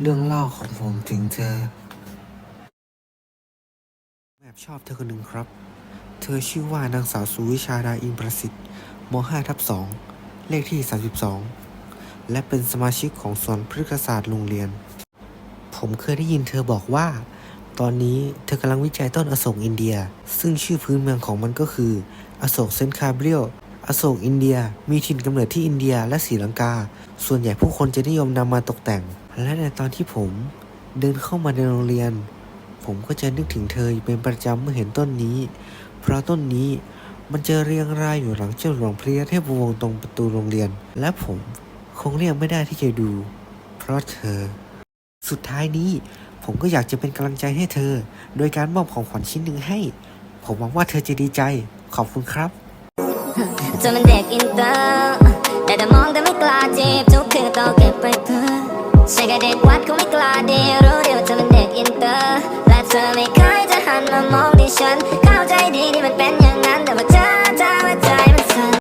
เรื่องเล่าของผมถึงเธอแอบชอบเธอคนหนึ่งครับ เธอชื่อว่านางสาวสุวิชาดาอินประสิทธิ์ม5ทับ2เลขที่ 32 และเป็นสมาชิกของสวนพฤกษศาสตร์โรงเรียน ผมเคยได้ยินเธอบอกว่า ตอนนี้เธอกำลังวิจัยต้นอโศกอินเดีย ซึ่งชื่อพื้นเมืองของมันก็คือ อโศกเซนคาเบรียลอโศกอินเดีย มีถิ่นกำเนิดที่อินเดียและศรีลังกา ส่วนใหญ่ผู้คนจะนิยมนำมาตกแต่ง และในตอนที่ผมเดินเข้ามาในโรงเรียน ผมก็จะนึกถึงเธอเป็นประจำเมื่อเห็นต้นนี้ เพราะต้นนี้มันจะเรียงรายอยู่หลังเจ้าหลวงพระยาเทพวงศ์ตรงประตูโรงเรียน และผมคงเลี่ยงไม่ได้ที่จะดู เพราะเธอ สุดท้ายนี้ผมก็อยากจะเป็นกำลังใจให้เธอ โดยการมอบของขวัญชิ้นหนึ่งให้ ผมหวังว่าเธอจะดีใจ ขอบคุณครับเธอมันเด็กอินเตอร์แต่แต่มองแต่ไม่กล้าจีบทุกคืนต้องเก็บไปเกับเด็กวัดคงไม่กล้าดีรู้เดียวเธอมันเด็กอินเตอร์และเธอไม่เคยจะหันมามองที่ฉัน เข้าใจดีที่มันเป็นอย่างนั้นแต่ว่าเธอ